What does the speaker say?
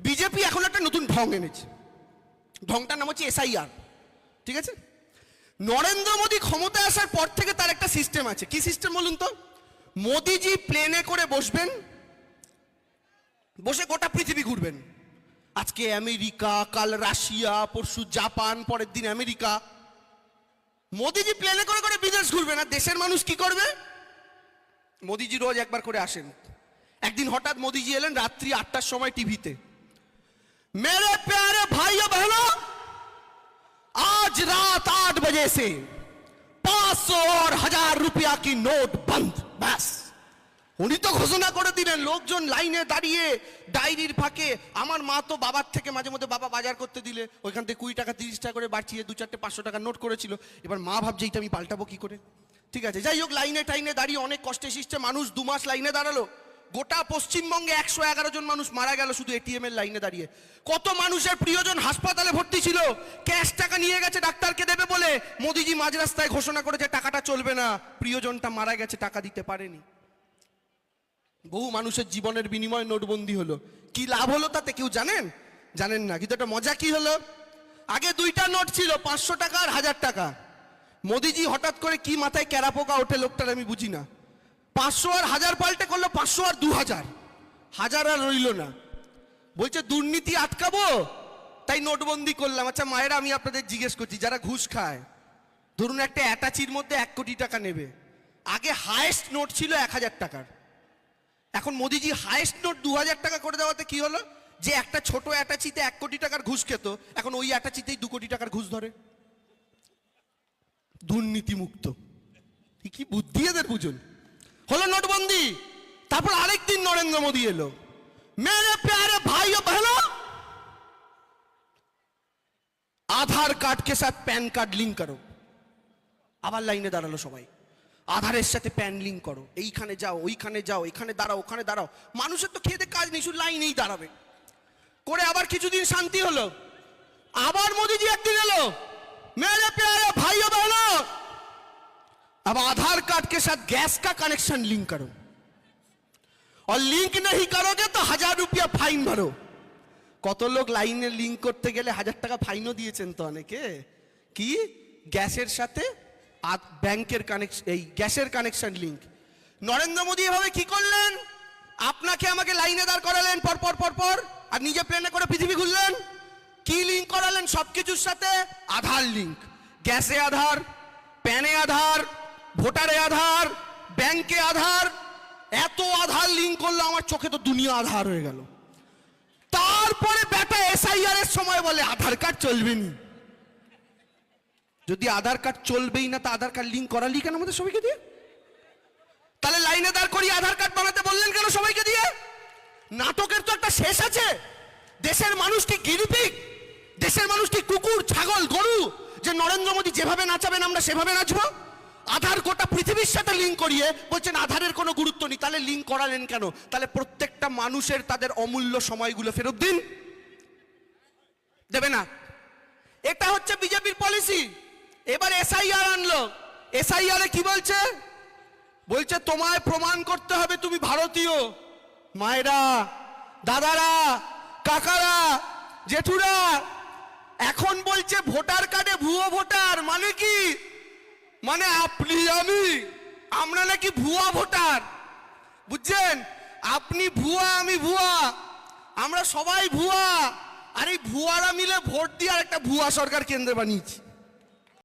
BJP এখন একটা নতুন ঢং এনেছে। ঢংটার নাম হচ্ছে এসআইআর ঠিক আছে? নরেন্দ্র মোদী ক্ষমতায় আসার পর থেকে তার একটা সিস্টেম আছে। কি সিস্টেম বলুন তো? মোদিজি প্লেনে করে বসবেন, বসে গোটা পৃথিবী ঘুরবেন। আজকে আমেরিকা, কাল রাশিয়া, পরশু জাপান, পরের দিন আমেরিকা। মোদিজি প্লেনে করে করে বিদেশ ঘুরবেন। আর দেশের মানুষ কি করবে? মোদিজি রোজ একবার করে আসেন। একদিন হঠাৎ মোদিজি এলেন রাত্রি আটটার সময় টিভিতে मेरे प्यारे भाइयों बहनों आज रात आठ बजे से पांच सौ और हजार रुपया की नोट बंद बस উনি তো ঘোষণা করে দিলেন লোকজন লাইনে দাঁড়িয়ে ডায়েরির ফাঁকে আমার মা তো বাবার থেকে মাঝে মধ্যে বাবা বাজার করতে দিলে ওইখান থেকে কুড়ি টাকা তিরিশ টাকা করে বাড়ছিয়ে দু চারটে পাঁচশো টাকা নোট করেছিল এবার মা ভাবছে এইটা আমি পাল্টাবো কি করে ঠিক আছে যাই হোক লাইনে টাইনে দাঁড়িয়ে অনেক কষ্টে শিষ্টে মানুষ দু মাস লাইনে দাঁড়ালো গোটা পশ্চিমবঙ্গে একশো এগারো জন মানুষ মারা গেল শুধু এটিএম এর লাইনে দাঁড়িয়ে। কত মানুষের প্রিয়জন হাসপাতালে ভর্তি ছিল? ক্যাশ টাকা নিয়ে গেছে, ডাক্তারকে দেবে বলে। মোদিজি মাঝ রাস্তায় ঘোষণা করেছে টাকাটা চলবে না। প্রিয়জনটা মারা গেছে, টাকা দিতে পারেনি। বহু মানুষের জীবনের বিনিময়ে নোটবন্দি হলো। কি লাভ হলো তাতে কেউ জানেন? জানেন না। কিন্তু একটা মজা কি হলো? আগে দুইটা নোট ছিল, পাঁচশো টাকা আর হাজার টাকা। মোদিজি হঠাৎ করে কি মাথায় ক্যারাপোকা ওঠে লোকটার আমি বুঝি না। পাঁচশো আর হাজার পাল্টে করল, পাঁচশো আর দু হাজার। হাজার আর রইল না। বলছে, দুর্নীতি আটকাবো? তাই নোটবন্দি করলাম। আচ্ছা মায়েরা, আমি আপনাদের জিজ্ঞেস করছি, যারা ঘুষ খায়, ধরুন একটা অ্যাটাচির মধ্যে এক কোটি টাকা নেবে। আগে হায়েস্ট নোট ছিল এক হাজার টাকার। এখন মোদিজি হায়েস্ট নোট দু হাজার টাকা করে দেওয়াতে কি হলো? যে একটা ছোট অ্যাটাচিতে এক কোটি টাকার ঘুষ খেত, এখন ওই অ্যাটাচিতেই দু কোটি টাকার ঘুষ ধরে। দুর্নীতি মুক্ত কি বুদ্ধি এদের বুঝুন। হলো নোটবন্দি। তারপর আরেক দিন নরেন্দ্র মোদী এলো। মেরে প্যারে ভাই ও আধার কার্ডকে সাথে প্যান কার্ড লিঙ্ক করো। আবার লাইনে দাঁড়াল সবাই। আধারের সাথে প্যান লিঙ্ক করো। এইখানে যাও, ওইখানে যাও, এখানে দাঁড়াও, ওখানে দাঁড়াও। মানুষের তো খেতে কাজ নেই, শুধু লাইনেই দাঁড়াবে। করে আবার কিছুদিন শান্তি হলো। আবার মোদিজি একদিন এলো। মেরে প্যার अब आधार कार्ड के साथ गैस का कनेक्शन लिंक करो और लिंक नहीं करोगे तो हजार रुपया फाइन भरो কত লোক লাইনে লিঙ্ক করতে গেলে হাজার টাকা ফাইনও দিয়েছেন তো অনেকে কি গ্যাসের সাথে আ- ব্যাংকের কানেকশন এই গ্যাসের কানেকশন লিঙ্ক নরেন্দ্র মোদী এভাবে কি করলেন আপনাকে আমাকে লাইনে দাঁড় করালেন পর পর পর পর আর নিজে প্লেনে করে পৃথিবী ঘুরলেন কি লিঙ্ক করালেন সবকিছুর সাথে আধার লিঙ্ক গ্যাসে আধার প্যানে আধার ভোটারে আধার, ব্যাংকে আধার, এত আধার লিঙ্ক করল আমার চোখে তো দুনিয়া আধার হয়ে গেল। তারপরে ব্যাটা এসআইআর এর সময় বলে, আধার কার্ড চলবে নি। যদি আধার কার্ড চলবেই না, তা আধার কার্ড লিঙ্ক করালি কেন আমাদের সবাইকে দিয়ে? তাহলে লাইনে দাঁড় করিয়ে আধার কার্ড বানাতে বললেন কেন সবাইকে দিয়ে? নাটকের তো একটা শেষ আছে। দেশের মানুষ কি গিরিপিক? দেশের মানুষ কি কুকুর, ছাগল, গরু? যে নরেন্দ্র মোদী যেভাবে নাচাবেন, আমরা সেভাবে নাচবো? আধার গোটা পৃথিবীর সাথে লিঙ্ক করিয়ে বলছেন, আধারের কোনো গুরুত্ব নেই। তাহলে লিঙ্ক করালেন কেন? তাহলে প্রত্যেকটা মানুষের তাদের অমূল্য সময়গুলো ফেরত দিন। দেবে না? এটা হচ্ছে বিজেপির পলিসি এবার এসআইআর আনলো। এসআইআর কি বলছে? বলছে, তোমায় প্রমাণ করতে হবে তুমি ভারতীয়। মায়েরা, দাদারা, কাকারা, জেঠুরা, এখন বলছে ভোটার কার্ডে ভুয়ো ভোটার মানে কি? মানে আপনি আমি। আমরা নাকি ভুয়া ভোটার। বুঝছেন? আপনি ভুয়া, আমি ভুয়া। আমরা সবাই ভুয়া। আর এই ভুয়ারা মিলে ভোট দিয়ে আর একটা ভুয়া সরকার কেন্দ্রে বানিয়েছি।